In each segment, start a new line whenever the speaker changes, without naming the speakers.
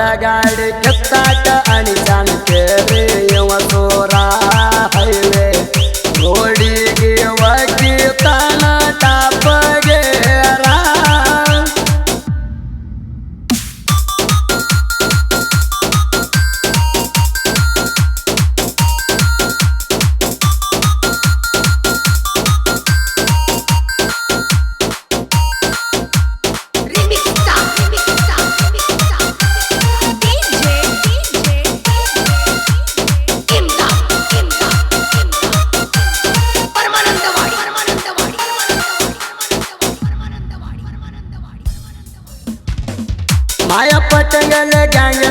I got it.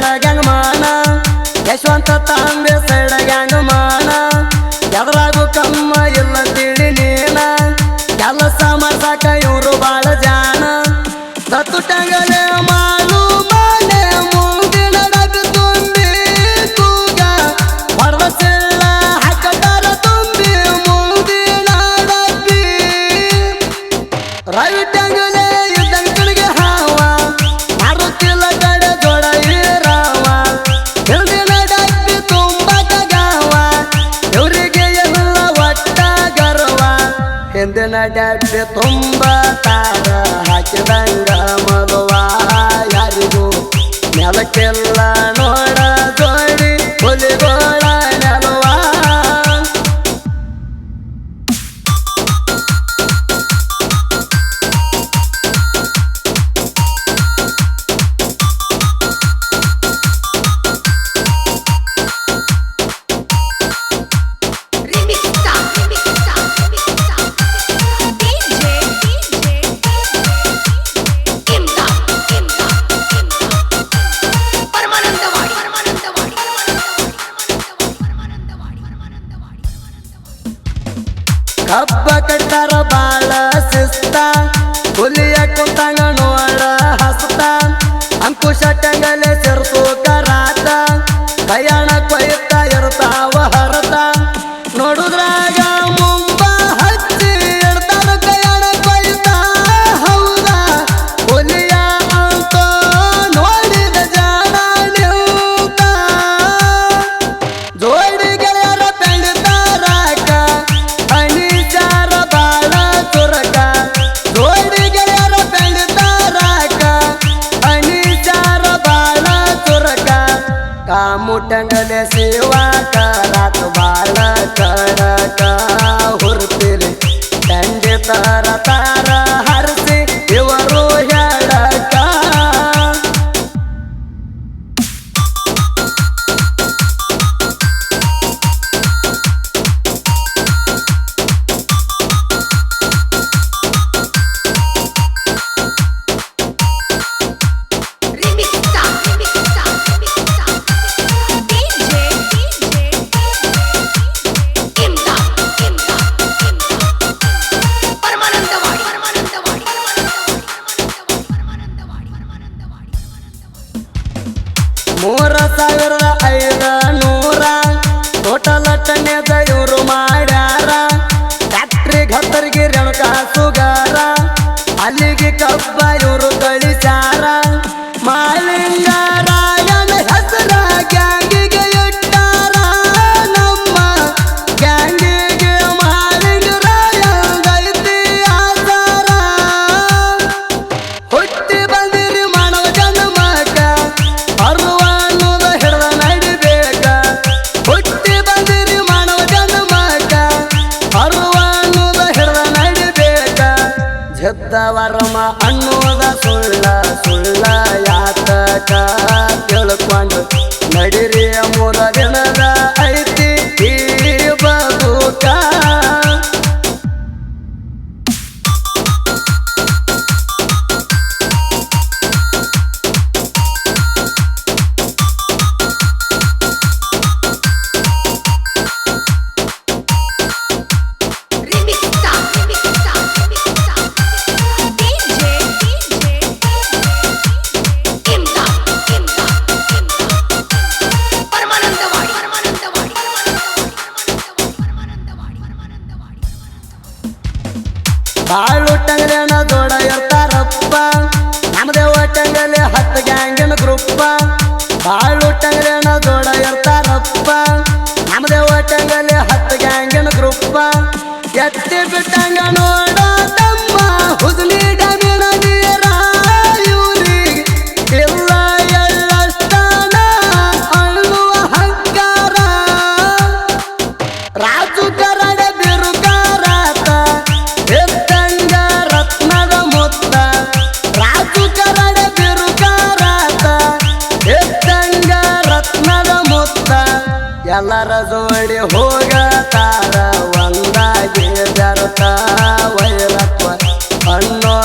ಸೈಡ gang ಮಾನ. ಯಶವಂತ ಕಮ್ಮ ಇಲ್ಲ ತಿಳಿ ನೀನ. ಕೆಲಸ ಮಾಡ್ಸಾಕ ಇವರು ಬಾಳ ಜಾನ. ಸತ್ತು ಟಂಗಲ್ ಏನ ಡ್ಯಾಬಿ ತುಂಬ ತಾರ ಹಾಕಿದಂಗ ಮದುವ ಯಾರಿಗೂ ನೆಲಕ್ಕೆಲ್ಲ put under the sea. Varma ಅನ್ನೋದ ಸುಳ್ಳ ಸುಳ್ಳ ಯಾತಕ ತಿಳ್ಕೊಂಡು ನಡಿರಿಯ ಮೂಲ castaña no. ಎಲ್ಲರ ಜೋಡಿ ಹೋಗತಾರ ಒಂದಾಗಿ ಜರತಾ ವೈರಪ್ಪ ಹಣ್ಣೋ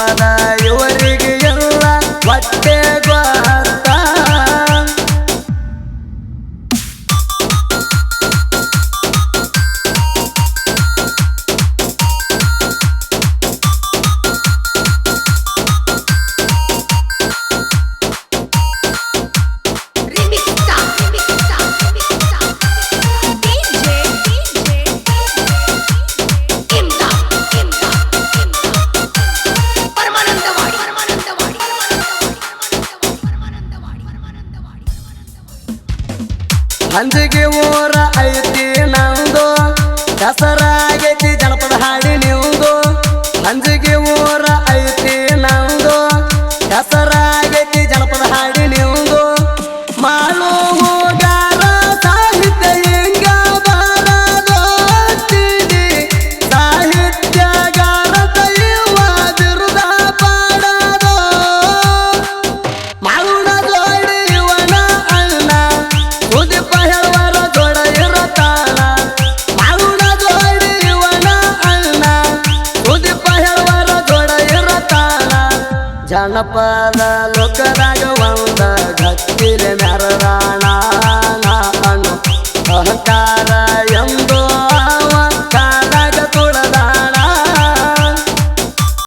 ಜನಪದ ಲೋಕದಾಗ ಒಂದ ಗತ್ತಿಲೆ ಮೆರರಾಣ ಅಹಂಕಾರ